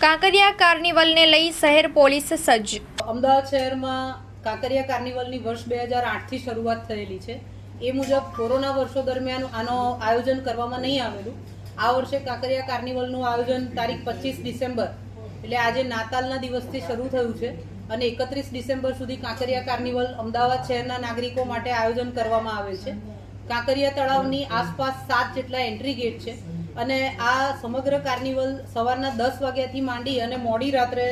કાંકરિયા કાર્નિવલને લઈ શહેર પોલીસ સજ્જ. અમદાવાદ શહેરમાં કાંકરિયા કાર્નિવલની વર્ષ બે હજાર આઠથી શરૂઆત થયેલી છે. એ મુજબ કોરોના વર્ષો દરમિયાન આનો આયોજન કરવામાં નહીં આવેલું. આ વર્ષે કાંકરિયા કાર્નિવલનું આયોજન તારીખ પચીસ ડિસેમ્બર, એટલે આજે નાતાલના દિવસથી શરૂ થયું છે અને એકત્રીસ ડિસેમ્બર સુધી કાંકરિયા કાર્નિવલ અમદાવાદ શહેરના નાગરિકો માટે આયોજન કરવામાં આવે છે. કાંકરિયા તળાવની આસપાસ સાત જેટલા એન્ટ્રી ગેટ છે. અને આ સમગ્ર કાર્નિવલ સવારના દસ વાગ્યાથી માંડી અને મોડી રાત્રે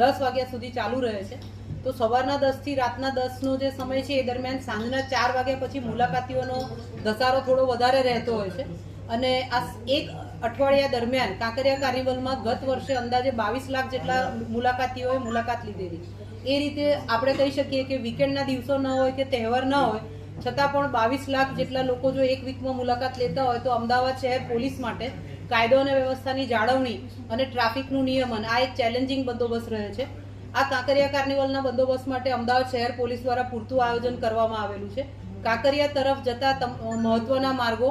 દસ વાગ્યા સુધી ચાલુ રહે છે. તો સવારના દસથી રાતના દસનો જે સમય છે એ દરમિયાન સાંજના ચાર વાગ્યા પછી મુલાકાતીઓનો ધસારો થોડો વધારે રહેતો હોય છે. અને આ એક અઠવાડિયા દરમિયાન કાંકરિયા કાર્નિવલમાં ગત વર્ષે અંદાજે બાવીસ લાખ જેટલા મુલાકાતીઓએ મુલાકાત લીધેલી. એ રીતે આપણે કહી શકીએ કે વીકેન્ડના દિવસો ન હોય કે તહેવાર ન હોય છતાં પણ બાવીસ લાખ જેટલા લોકો જો એક વીકમાં મુલાકાત લેતા હોય તો અમદાવાદ શહેર પોલીસ માટે કાયદો અને વ્યવસ્થાની જાળવણી અને ટ્રાફિકનું નિયમન આ એક ચેલેન્જિંગ બંદોબસ્ત રહે છે. આ કાંકરિયા કાર્નિવલના બંદોબસ્ત માટે અમદાવાદ શહેર પોલીસ દ્વારા પૂરતું આયોજન કરવામાં આવેલું છે. કાંકરિયા તરફ જતા મહત્વના માર્ગો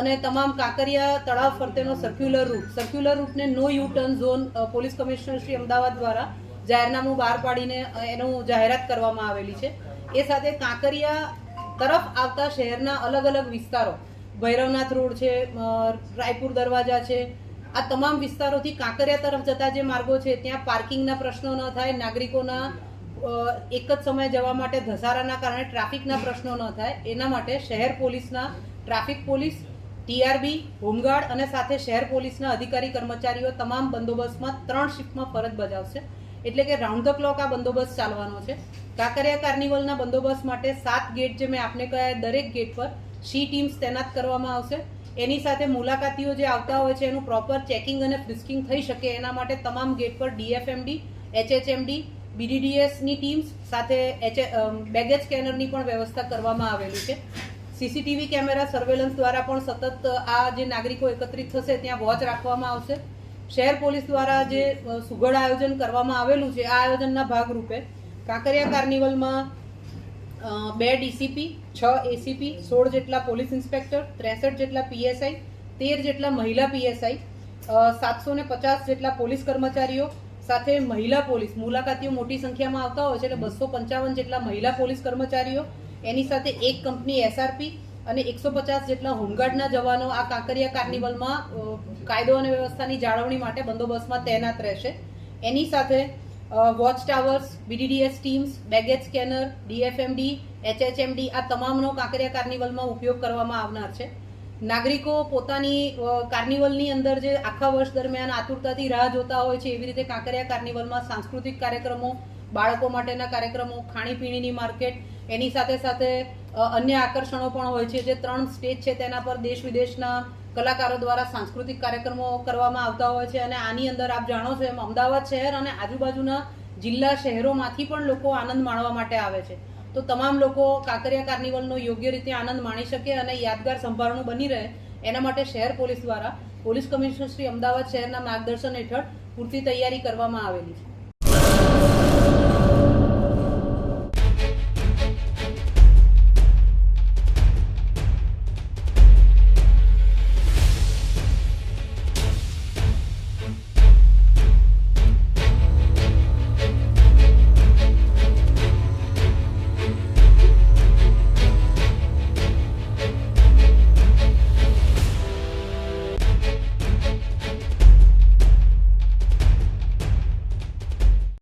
અને તમામ કાંકરિયા તળાવ ફરતેનો circular route circular રૂટને no U turn zone police commissioner Shri Ahmedabad દ્વારા જાહેરનામું બહાર પાડીને એનું જાહેરાત કરવામાં આવેલી છે. એ સાથે કાંકરિયા તરફ આવતા શહેરના અલગ અલગ વિસ્તારો. ભૈરવનાથ રોડ છે રાયપુર દરવાજા છે. આ તમામ વિસ્તારોથી કાંકરિયા તરફ જતા જે માર્ગો છે, ત્યાં પાર્કિંગના પ્રશ્નો ન થાય, નાગરિકોના એક જ સમયે જવા માટે ધસારાના કારણે ટ્રાફિકના પ્રશ્નો ન થાય. એના માટે શહેર પોલીસના, ટ્રાફિક પોલીસ, ટીઆરબી, હોમગાર્ડ અને સાથે શહેર પોલીસના અધિકારી કર્મચારીઓ તમામ બંદોબસ્તમાં ત્રણ શિફ્ટમાં ફરજ બજાવશે. એટલે કે રાઉન્ડ ધ ક્લોક આ બંદોબસ્ત ચાલવાનો છે. કાંકરિયા કાર્નિવલના બંદોબસ્ત માટે સાત ગેટ જે મેં આપને કહ્યા દરેક ગેટ પર સી ટીમ્સ તૈનાત કરવામાં આવશે. એની સાથે મુલાકાતીઓ જે આવતા હોય છે, એનું પ્રોપર ચેકિંગ અને ફ્રિસ્કિંગ થઈ શકે એના માટે તમામ ગેટ પર ડીએફએમડી એચએચએમડી બીડીડીએસની ટીમ્સ સાથે એચ બેગેજ સ્કેનરની પણ વ્યવસ્થા કરવામાં આવેલી છે. સીસીટીવી કેમેરા સર્વેલન્સ દ્વારા પણ સતત આ જે નાગરિકો એકત્રિત થશે, ત્યાં વોચ રાખવામાં આવશે. શહેર પોલીસ દ્વારા જે સુઘડ આયોજન કરવામાં આવેલું છે, આ આયોજનના ભાગરૂપે કાંકરિયા કાર્નિવલમાં બે ડીસીપી, છ એસીપી, સોળ જેટલા પોલીસ ઇન્સ્પેક્ટર, ત્રેસઠ જેટલા પીએસઆઈ, તેર જેટલા મહિલા પીએસઆઈ સાતસો ને પચાસ જેટલા પોલીસ કર્મચારીઓ સાથે મહિલા પોલીસ, મુલાકાતીઓ મોટી સંખ્યામાં આવતા હોય છે એટલે બસો પંચાવન જેટલા મહિલા પોલીસ કર્મચારીઓ, એની સાથે એક કંપની એસઆરપી અને એકસો પચાસ જેટલા હોમગાર્ડના જવાનો આ કાંકરિયા કાર્નિવલમાં કાયદો અને વ્યવસ્થાની જાળવણી માટે બંદોબસ્તમાં તૈનાત રહેશે. એની સાથે watch towers BDDS teams baggage scanner DFMD HHMD આ તમામનો કાંકરિયા કાર્નિવલમાં ઉપયોગ કરવામાં આવનાર છે. નાગરિકો પોતાની કાર્નિવલની અંદર જે આખા વર્ષ દરમિયાન આતુરતાથી રાહ જોતા હોય છે, એવી રીતે કાંકરિયા કાર્નિવલમાં સાંસ્કૃતિક કાર્યક્રમો, બાળકો માટેના કાર્યક્રમો, ખાણીપીણીની માર્કેટ, એની સાથે સાથે અન્ય આકર્ષણો પણ હોય છે. જે ત્રણ સ્ટેજ છે તેના પર દેશ વિદેશના કલાકારો દ્વારા સાંસ્કૃતિક કાર્યક્રમો કરવામાં આવતા હોય છે અને આની અંદર આપ જાણો છો એમ અમદાવાદ શહેર અને આજુબાજુના જિલ્લા શહેરોમાંથી પણ લોકો આનંદ માણવા માટે આવે છે. તો તમામ લોકો કાંકરિયા કાર્નિવલનો યોગ્ય રીતે આનંદ માણી શકે અને યાદગાર સંભાળણું બની રહે એના માટે શહેર પોલીસ દ્વારા પોલીસ કમિશનર શ્રી અમદાવાદ શહેરના માર્ગદર્શન હેઠળ પૂરતી તૈયારી કરવામાં આવેલી છે.